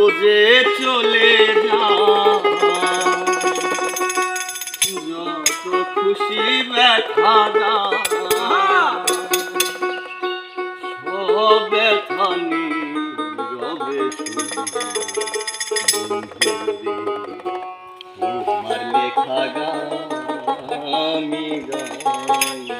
বুঝে চলে যত খুশি ব্যথা ব্যথা রবে তোমার লেখা গান আমি গাই।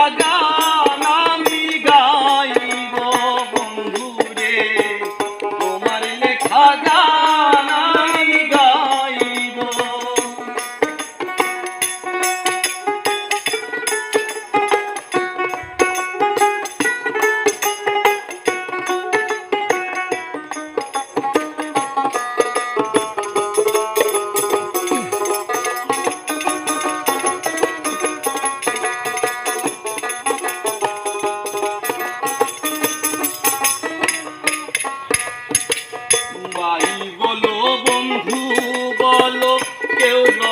আগা Eu nome.